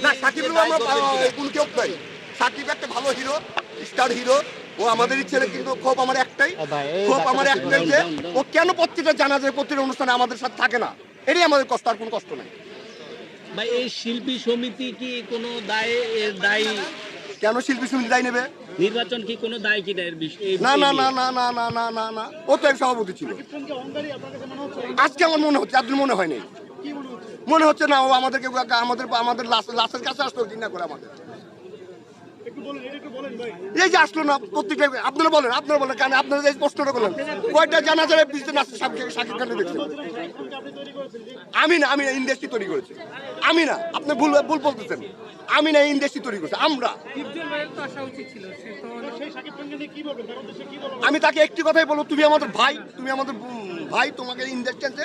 না আমরা কোন কেউ নাই। সাকিব একটা ভালো হিরো স্টার হিরো ও আমাদেরই ছেলে কিন্তু ক্ষোভ আমার একটাই। ক্ষোভ আমার একটাই যে ও কেন প্রত্যেকটা জানা যায় প্রত্যেকটা অনুষ্ঠানে আমাদের সাথে থাকে না? এটাই আমাদের কষ্ট আর কোনো কষ্ট নাই। ভাই এই শিল্পী সমিতি কি কোনো দায়ে এর দায়ী? কেন শিল্পী সমিতি দায় নেবে? নির্বাচন কি কোনো দায় বিষয়ে না না না না না না না না না। ও তো এক সভাপতি ছিল। আজকে আমার মনে হচ্ছে এতদিন মনে হয়নি। মনে হচ্ছে? না ও আমাদেরকে আমাদের আমাদের লাশ- লাশের কাছে আসতো ঘৃণা করে আমাদের। এই যে আসলো না প্রত্যেকটা আপনারা বলেন আপনারা বলেন কেন আপনারা এই প্রশ্নটা করলেন কয়টা জানা যায় বিজনেস আসছে সাকিব সাকিব খানের দেখছেন? আমি না আমি না ইন্ডাস্ট্রি তৈরি করেছি। আমি না আপনি ভুল ভুল বলতেছেন। আমি না ইন্ডাস্ট্রি তৈরি করছি আমরা। আমি তাকে একটি কথাই বলব তুমি আমাদের ভাই তুমি আমাদের ভাই তোমাকে ইন্ডাস্ট্রিতে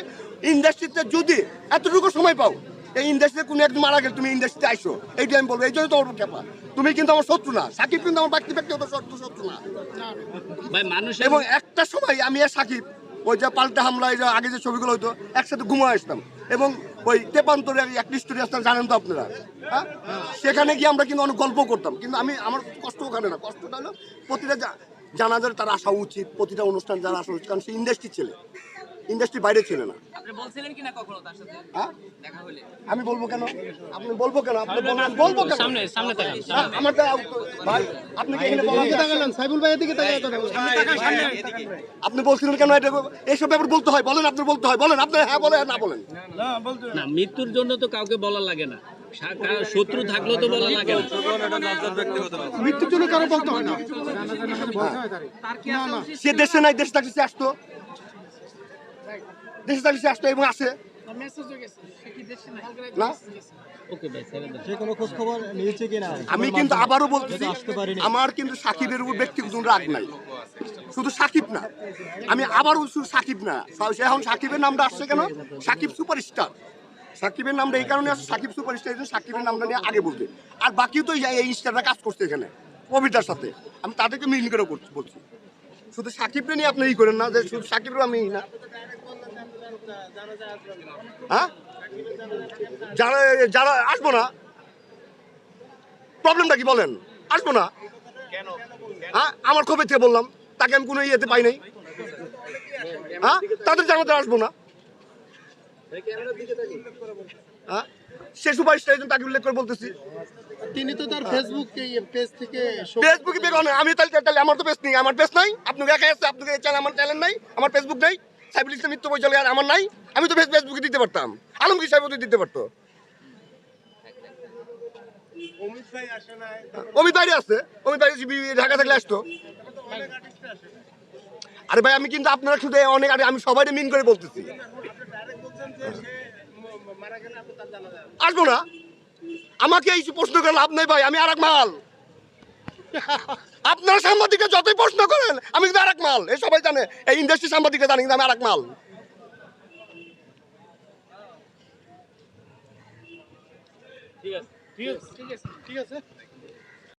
ইন্ডাস্ট্রিতে যদি এতটুকু সময় পাও এই ইন্ডাস্ট্রিতে কোনো একদিন মারা গেলে তুমি ইন্ডাস্ট্রিতে আইসো। এইটা আমি বলব এই জন্য তোমার খেপা তুমি কিন্তু আমার শত্রু না। সাকিব কিন্তু আমার ব্যক্তি ব্যক্তিগত শত্রু শত্রু না। ভাই মানুষের এবং একটা সময় আমি আর সাকিব ওই যে পাল্টা হামলা এই যে আগে যে ছবিগুলো হতো একসাথে ঘুমা আসতাম। এবং ওই তেপান্তরের এক স্টোরি আসতাম জানেন তো আপনারা? হ্যাঁ? সেখানে গিয়ে আমরা কিন্তু অনেক গল্প করতাম। কিন্তু আমি আমার কষ্ট ওখানে না। কষ্টটা হলো প্রতিটা জানাজার তার আসা উচিত প্রতিটা অনুষ্ঠান যারা আসা উচিত। কারণ সে ইন্ডাস্ট্রির ছেলে। ইন্ডাস্ট্রি বাইরে ছেলে না। বলছিলেন কিনা কখনো তার সাথে? হ্যাঁ? দেখা হলে। আমি বলব কেন? আপনি বলব কেন? আপনি বলবেন বলব কেন? সামনে সামনে তাকান। হ্যাঁ, আমার তো- ভাই আপনি কি এখানে বলার সাইবুল ভাইয়ের দিকে তাকায় কথা বলো। আপনি বলছিলেন কেন এটা? এইসব ব্যাপার বলতে হয় বলেন আপনি বলতে হয় বলেন আপনি হ্যাঁ বলেন না বলেন। না মৃত্যুর জন্য তো কাউকে বলা লাগে না। শত্রু থাকলেও তো বলা লাগে মৃত্যুর জন্য কারও বলতে হয় না। তার কি আসা উচিত সে দেশে নাই দেশে থাকলে সে আসতো। দেশে সে আসতো এবং আসে না? ওকে ভাই ছেড়ে দাও। যে কোনো খোঁজ খবর নিয়েছে কিনা? আমি কিন্তু আবারও বলতেছি আমার কিন্তু সাকিবের উপর ব্যক্তিগত রাগ নাই। শুধু সাকিব না। আমি আবারও শুধু সাকিব না। এখন সাকিবের নামটা আসছে কেন? সাকিব সুপারস্টার। সাকিবের নামটা এই কারণে আসছে সাকিব সুপারস্টার এই জন্য সাকিবের নামটা নিয়ে আগে বলতে আর বাকিও তো এই- এই স্টাররা কাজ করছে এখানে কবিতার সাথে। আমি তাদেরকে মিল করে করছি বলছি। শুধু সাকিবকে নিয়ে আপনি ই করেন না যে শুধু সাকিবের আমি না। হ্যাঁ? যারা যারা আসব না। প্রবলেমটা কি বলেন? আসব না। হ্যাঁ আমার কবে থেকে বললাম। তাকে আমি কোনো ইয়েতে পাই নাই। হ্যাঁ তাদের জানাতে আসব না। হ্যাঁ সে একজন তাকে উল্লেখ করে বলতেছি। তিনি তো তার ফেসবুক পেজ থেকে ফেসবুকে বের আমি তাহলে তাহলে আমার তো পেজ নেই। আমার পেজ নাই। আপনাকে আছে। আপনাকে চ্যানেল আমার চ্যানেল নাই। আমার ফেসবুক নাই। সাইবুল ইসলাম মিত্র পরিচালক আর আমার নাই। আমি তো ফেস- ফেসবুকে দিতে পারতাম। আলমগীর সাহেব তো দিতে পারতো। অমিত বাইরে আছে অমিত বাইরে ঢাকা থাকলে আসতো। আরে ভাই আমি কিন্তু আপনারা শুধু অনেক আরে আমি সবাই মিন করে বলতেছি। আসব না। আমাকে এই প্রশ্ন করে লাভ নাই ভাই আমি আর এক মাল। সাংবাদিকরা যতই প্রশ্ন করেন, আমি কিন্তু আরেক মাল। এই সবাই জানে, এই ইন্ডাস্ট্রি সাংবাদিককে জানি কিন্তু আমি আরেক মাল। ঠিক আছে। ঠিক আছে ঠিক আছে।